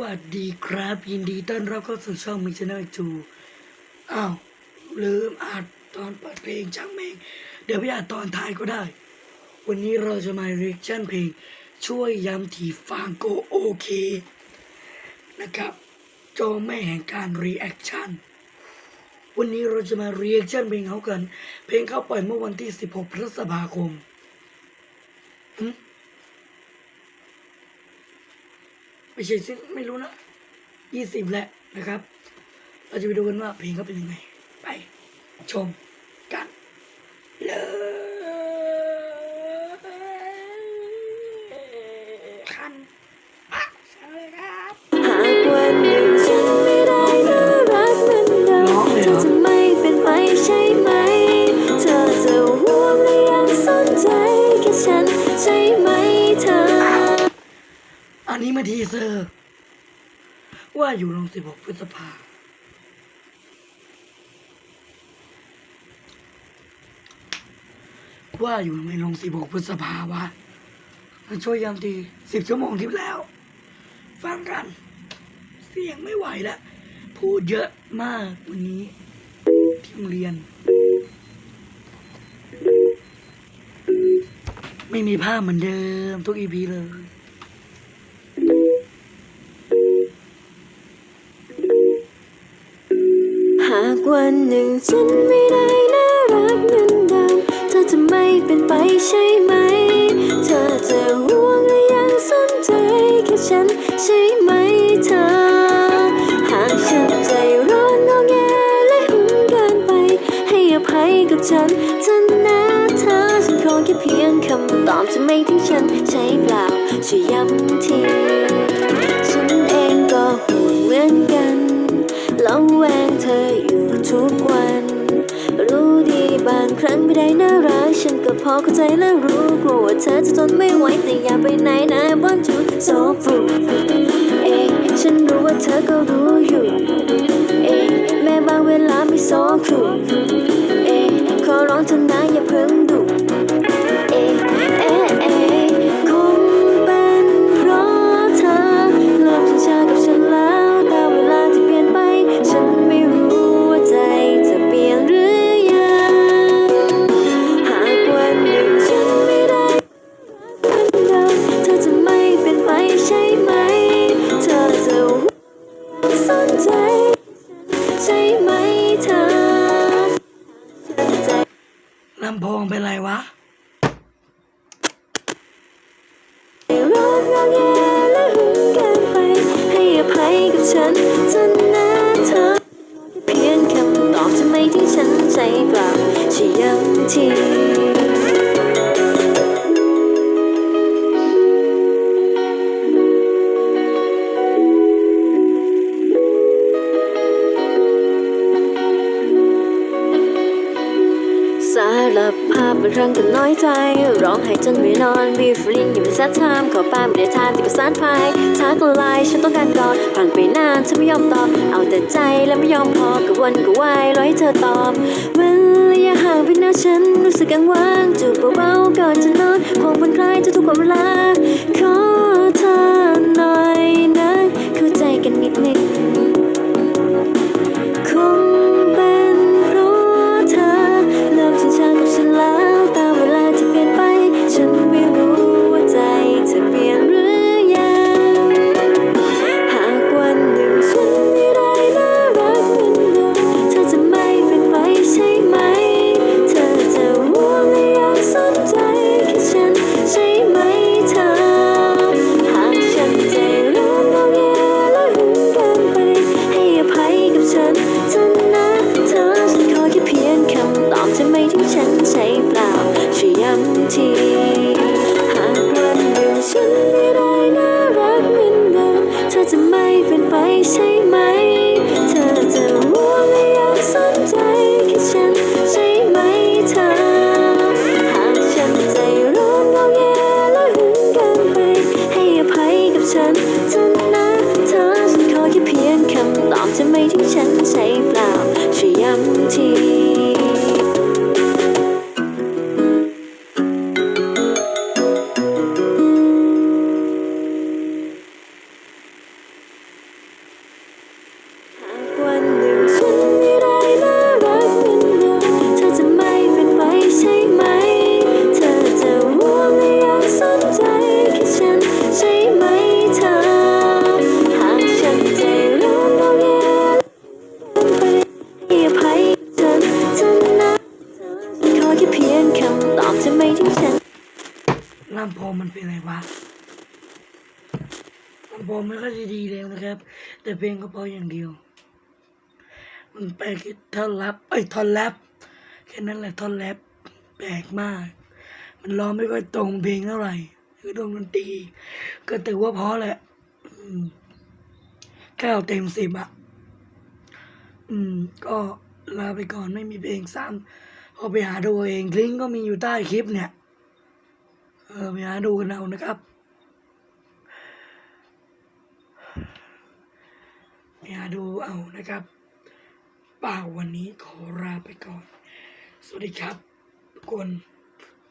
วัสดีครับ ยินดีต้อนรับเข้าสู่ช่องมิชแนลจูอ้าวลืมอัดตอนเปิดเพลงช่างแม่งเดี๋ยวพี่อัดตอนท้ายก็ได้ วันนี้เราจะมาเรียกชั่นเพลง ช่วยย้ำทีฟังโกโอเค นะครับโจแม่แห่งการรีแอคชั่นวันนี้เราจะมาเรียกชั่นเพลงเขากัน เพลงเขาปล่อยเมื่อวันที่ 16 พฤษภาคมหึ ไม่ใช่สิไม่รู้นะยี่สิบแหละนะครับ เราจะไปดูกันว่าเพลงเขาเป็นยังไง ไปชมกันเลยันนี้มาทีเซอร์ ว่าอยู่ลงสิบหกพฤษภาว่าอยู่ไม่ลงสิบหกพฤษภาวะมันช่วยย้ำทีสิบชั่วโมงที่แล้ว ฟังกัน เสียงไม่ไหวแล้วพูดเยอะมากวันนี้ ที่โรงเรียน ไม่มีภาพเหมือนเดิมทุกอีพีเลย หากวันหนึ่งฉันไม่ได้น่ารักเหมือนเดิมเธอจะไม่เป็นไปใช่ไหม เธอจะห่วงและยังสนใจแค่ฉันใช่ไหมเธอ หากฉันใจร้อนงอแงและหึงเกินไป ให้อภัยกับฉันเธอนะเธอฉันขอแค่เพียงคำตอบจะไม่ทิ้งฉันใช่เปล่าช่วยย้ำ ครั้งไม่ได้น่ารัก ฉันก็พอเข้าใจและรู้กลัวว่าเธอจะทนไม่ไหวแต่อย่าไปไหนนะ want to so f o เองฉันรู้ว่าเธอก็รู้อยู่ เองแม้บางเวลาไม่โซคู ใช่ไหม เธอจะสนใจ ใช่ไหมเธอลำโพงเป็นไรวะร้อนงอแงและหึงเกินไป ให้อภัยกับฉันเถอะนะเธอ เพียงคำตอบจะไมที่ฉันใจเปล่าช่วยย้ำที ลับภาพบางครั้งก็น้อยใจ ร้องไห้จนไม่นอนมีฟลิงอยู่เป็นแซดไทม์ขอป้าไม่ได้ทานที่ก็สานพายทักไลน์ฉันต้องการกอนผ่านไปนานฉันไม่ยอมตอบ เอาแต่ใจและไม่ยอมพอกับวนก็วายรอให้เธอตอบเว้นระยะห่างไปนะฉันรู้สึกกังวลจูบเบาๆก่อนจะนอนคงเป็นใครจะทุกความลาย ที่ฉันลำโพงมันเป็นไรวะลำโพงมันก็จะดีแล้วนะครับ แต่เพลงก็พออย่างเดียว มันแปลกท่อนรับไอ้ท่อนแรปแค่นั้นแหละท่อนแรปแปลกมาก มันร้องไม่ค่อยตรงเพลงเท่าไหร่คือโดนดนตรีก็ถือว่าพอแหละเก้าเต็มสิบอะ อืม ก็ลาไปก่อนไม่มีเพลงสร้าง พอไปหาดูเองลิงก์ก็มีอยู่ใต้คลิปเนี่ยเออไปหาดูกันเอานะครับไปหาดูเอานะครับเปล่าวันนี้ขอลาไปก่อน สวัสดีครับทุกคน